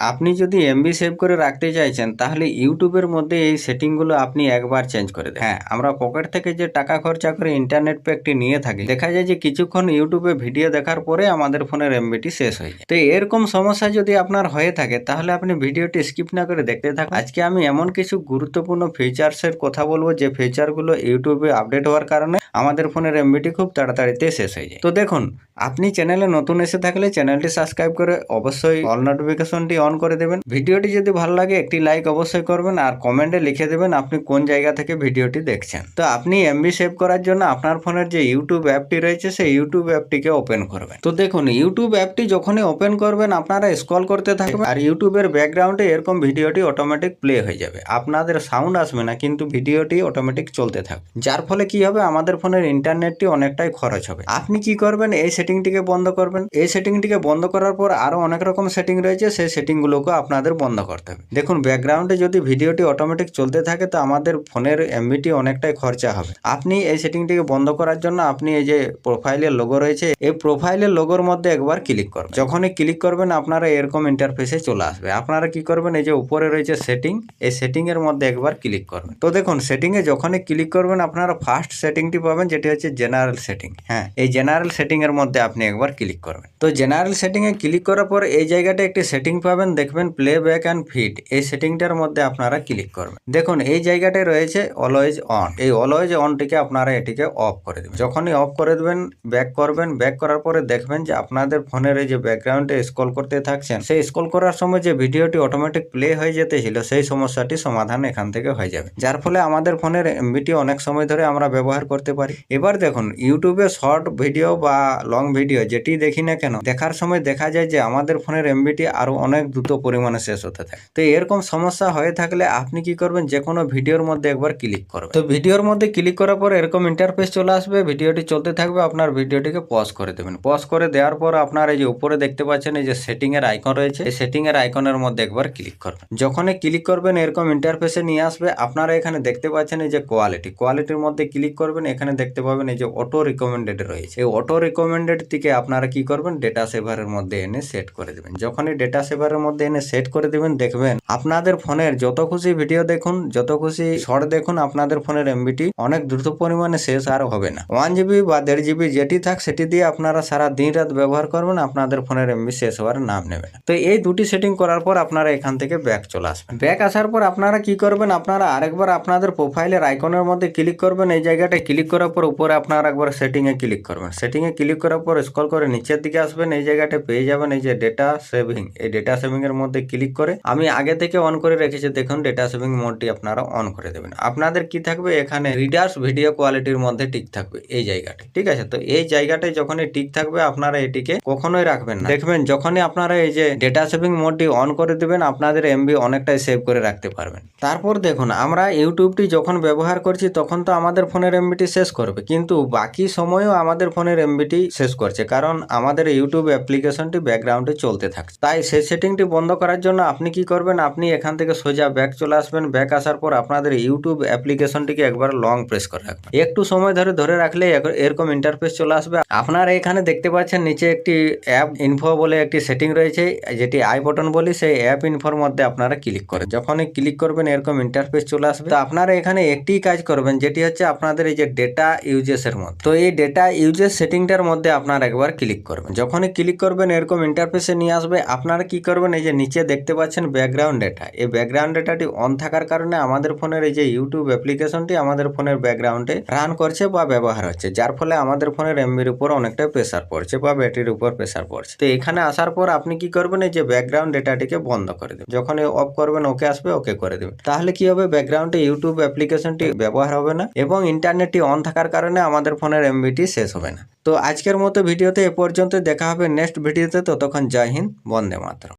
আপনি যদি MB save করে রাখতে চাইছেন, তাহলে ইউটিউবের মধ্যে এই সেটিংগুলো আপনি একবার চেঞ্জ করে দেন হ্যাঁ আমরা পকেট থেকে যে টাকা খরচা করে ইন্টারনেট প্যাকটি নিয়ে থাকি, দেখা যায় যে কিছুক্ষণ ইউটিউবে ভিডিও দেখার পরে আমাদের ফোনের এমবিটি শেষ হয়ে যায়। তো এরকম সমস্যা যদি আপনার হয়ে থাকে, তাহলে আপনি ভিডিওটি স্কিপ না করে দেখতে থাকুন। আজকে আমি এমন কিছু গুরুত্বপূর্ণ ফিচার্সের কথা বলব, যে ফিচারগুলো ইউটিউবে আপডেট হওয়ার কারণে আমাদের ফোনের এমবিটি খুব তাড়াতাড়িতে শেষ হয়ে যায়। তো দেখুন, আপনি চ্যানেলে নতুন এসে থাকলে চ্যানেলটি সাবস্ক্রাইব করে অবশ্যই অল নোটিফিকেশনটি অন করে দেবেন। ভিডিওটি যদি ভালো লাগে, একটি লাইক অবশ্যই করবেন আর কমেন্টে লিখে দেবেন আপনি কোন জায়গা থেকে ভিডিওটি দেখছেন। তো আপনি এমবি সেভ করার জন্য আপনার ফোনের যে ইউটিউব অ্যাপটি রয়েছে, সেই ইউটিউব অ্যাপটিকে ওপেন করবেন। তো দেখুন ইউটিউব অ্যাপটি যখনই ওপেন করবেন, আপনারা স্ক্রল করতে থাকবেন আর ইউটিউবের ব্যাকগ্রাউন্ডে এরকম ভিডিওটি অটোমেটিক প্লে হয়ে যাবে। আপনাদের সাউন্ড আসবে না, কিন্তু ভিডিওটি অটোমেটিক চলতে থাকবে। যার ফলে কি হবে, আমাদের ফোনের ইন্টারনেটটি অনেকটাই খরচ হবে। আপনি কি করবেন, এই সেটিংটিকে বন্ধ করবেন। এই সেটিংটিকে বন্ধ করার পর আরও অনেক রকম সেটিং রয়েছে, সেই সেটিংগুলোকে আপনাদের বন্ধ করতে হবে। দেখুন ব্যাকগ্রাউন্ডে যদি ভিডিওটি অটোমেটিক চলতে থাকে, তো আমাদের ফোনের এমবিটি অনেকটাই খরচা হবে। আপনি এই সেটিংটিকে বন্ধ করার জন্য আপনি এই যে প্রোফাইলের লোগো রয়েছে, এই প্রোফাইলের লোগোর মধ্যে একবার ক্লিক করবেন। যখনই ক্লিক করবেন, আপনারা এরকম ইন্টারফেসে চলে আসবে। আপনারা কি করবেন, এই যে উপরে রয়েছে সেটিং এই সেটিং এর মধ্যে একবার ক্লিক করবেন। তো দেখুন সেটিং এ যখনই ক্লিক করবেন, আপনারা ফার্স্ট সেটিংটি পাবেন, যেটি হচ্ছে জেনারেল সেটিং হ্যাঁ এই জেনারেল সেটিং এর মধ্যে আপনি একবার ক্লিক করবেন। তো জেনারেল সেটিং এ ক্লিক করার পর এই জায়গাটা একটি সেটিং পাবেন দেখবেন প্লে ব্যাক অ্যান্ড ফিট এই সেটিংটার মধ্যে আপনারা ক্লিক করবেন। দেখুন, এই জায়গাটায় রয়েছে অলওয়েজ অন এই অলওয়েজ অনটিকে আপনারা এটিকে অফ করে দেবেন। যখনই অফ করে দেবেন ব্যাক করবেন ব্যাক করার পরে দেখবেন যে আপনাদের ফোনের এই যে ব্যাকগ্রাউন্ডে স্ক্রল করতে থাকছেন, সেই স্ক্রল করার সময় যে ভিডিওটি অটোমেটিক প্লে হয়ে যেতেছিল সেই সমস্যাটি সমাধান এখান থেকে হয়ে যাবে। যার ফলে আমাদের ফোনের এমবিটি অনেক সময় ধরে আমরা ব্যবহার করতে পারি। এবার দেখুন ইউটিউবে শর্ট ভিডিও বা লং ভিডিও যেটি দেখি না কেন, দেখার সময় দেখা যায় যে আমাদের ফোনের এমবিটি আরও অনেক দ্রুত পরিমাণে শেষ হতে থাকে। তো এরকম সমস্যা হয়ে থাকলে আপনি কি করবেন? যে কোনো ভিডিওর মধ্যে একবার ক্লিক করবেন। তো ভিডিওর মধ্যে ক্লিক করার পর এরকম ইন্টারফেস চলে আসবে। ভিডিওটি চলতে থাকবে, আপনার ভিডিওটিকে পজ করে দেবেন। পজ করে দেওয়ার পর আপনার এই যে উপরে দেখতে পাচ্ছেন, এই যে সেটিং এর আইকন রয়েছে, এই সেটিং এর আইকনের মধ্যে একবার ক্লিক করবেন। যখনই ক্লিক করবেন, এরকম ইন্টারফেসে নিয়ে আসবে। আপনারা এখানে দেখতে পাচ্ছেন এই যে কোয়ালিটি কোয়ালিটির মধ্যে ক্লিক করবেন, এখানে দেখতে পাবেন এই যে অটো রিকমেন্ডেড রয়েছে। এই অটো রিকমেন্ডেড থেকে আপনারা কি করবেন? ডেটা সেভারের মধ্যে এনে সেট করে দেবেন। যখনই ডেটা সেভারের মধ্যে এনে সেট করে দেবেন, দেখবেন আপনাদের ফোনের যত খুশি ভিডিও দেখুন, যত খুশি শর্ট দেখুন, আপনাদের ফোনের এমবিটি অনেক দ্রুত পরিমাণে শেষ আর হবে না। ওয়ান জিবি বা দেড় জিবি যেটি থাক, সেটি দিয়ে আপনারা সারা দিন রাত ব্যবহার করবেন, আপনাদের ফোনের এমবি শেষ হওয়ার নাম নেবে না। তো এই দুটি সেটিং করার পর আপনারা এখান থেকে ব্যাক চলে আসবেন। ব্যাক আসার পর আপনারা কি করবেন, আপনারা আরেকবার আপনাদের প্রোফাইলের আইকনের মধ্যে ক্লিক করবেন, এই জায়গাটায় ক্লিক করার পর উপরে আপনারা একবার সেটিং এ ক্লিক করবেন। সেটিং এ ক্লিক করার পর স্ক্রল করে নিচের দিকে আসবেন, এই জায়গাটা পেয়ে যাবেন, এই যে ডেটা সেভিং এই ডেটা সেভিং এর মধ্যে ক্লিক করে আমি আগে থেকে অন করে রেখেছি, দেখুন ডেটা সেভিং মোডটি আপনারা অন করে দেবেন। আপনাদের কি থাকবে? এখানে রিডার্স ভিডিও কোয়ালিটির মধ্যে টিক থাকবে, এই জায়গাটি। ঠিক আছে? তো এই জায়গাটায় যখনই টিক থাকবে, আপনারা এটিকে কখনোই রাখবেন না। দেখবেন, যখনই আপনারা এই যে ডেটা সেভিং মোডটি অন করে দেবেন, আপনাদের এমবি অনেকটাই সেভ করে রাখতে পারবেন। তারপর দেখুন, আমরা ইউটিউবটি যখন ব্যবহার করছি, তখন তো আমাদের ফোনের এমবিটি শেষ করবে। কিন্তু বাকি সময়ও আমাদের ফোনের এমবিটি শেষ করছে, কারণ আমাদের ইউটিউব অ্যাপ্লিকেশনটি ব্যাকগ্রাউন্ডে চলতে থাকছে। তাই সেই সেটিংটি বন্ধ করার জন্য আপনি কি করবেন? আপনি এখান থেকে সোজা ব্যাক চলে আসবেন। ব্যাক আসার পর আপনাদের ইউটিউব অ্যাপ্লিকেশনটিকে একবার লং প্রেস করে রাখবেন। একটু সময় ধরে ধরে রাখলে এরকম ইন্টারফেস চলে আসবে। আপনারা এখানে দেখতে পাচ্ছেন নিচে একটি অ্যাপ ইনফো বলে একটি সেটিং রয়েছে। যেটি আই বটন বলি, সেই অ্যাপ ইনফোর মধ্যে আপনারা ক্লিক করেন যখনই ক্লিক করবেন, এরকম ইন্টারফেস চলে আসবে। তো আপনারা এখানে একটি কাজ করবেন, যেটি হচ্ছে আপনাদের এই যে ডেটা ইউজেসের মধ্যে। তো এই ডেটা ইউজেস সেটিংটার মধ্যে আপনারা একবার ক্লিক করবেন। যখনই ক্লিক করবেন, এরকম ইন্টারফেসে নিয়ে আসবে। আপনারা কি করবেন এই যে নিচে দেখতে পাচ্ছেন ব্যাকগ্রাউন্ড ডেটা এই ব্যাকগ্রাউন্ড ডেটাটি অন থাকার কারণে আমাদের ফোনের এই যে ইউটিউব অ্যাপ্লিকেশনটি আমাদের ফোনের ব্যাকগ্রাউন্ডে রান করছে বা ব্যবহার হচ্ছে, যার ফলে আমাদের ফোনের এমবির উপর অনেকটা প্রেসার পড়ছে বা ব্যাটারির উপর প্রেসার পড়ছে। তো এখানে আসার পর আপনি কি করবেন, এই যে ব্যাকগ্রাউন্ড ডেটাটিকে বন্ধ করে দেবেন যখন অফ করবেন ওকে আসবে ওকে করে দেবেন। তাহলে কি হবে ব্যাকগ্রাউন্ডে ইউটিউব অ্যাপ্লিকেশনটি ব্যবহার হবে না এবং ইন্টারনেটটি অন থাকার কারণে আমাদের ফোনের এমবিটি শেষ হবে না। তো আজকের মতো ভিডিওতে এ পর্যন্ত দেখা হবে নেক্সট ভিডিওতে, ততক্ষণ জয় হিন্দ, বন্দে মাতরম।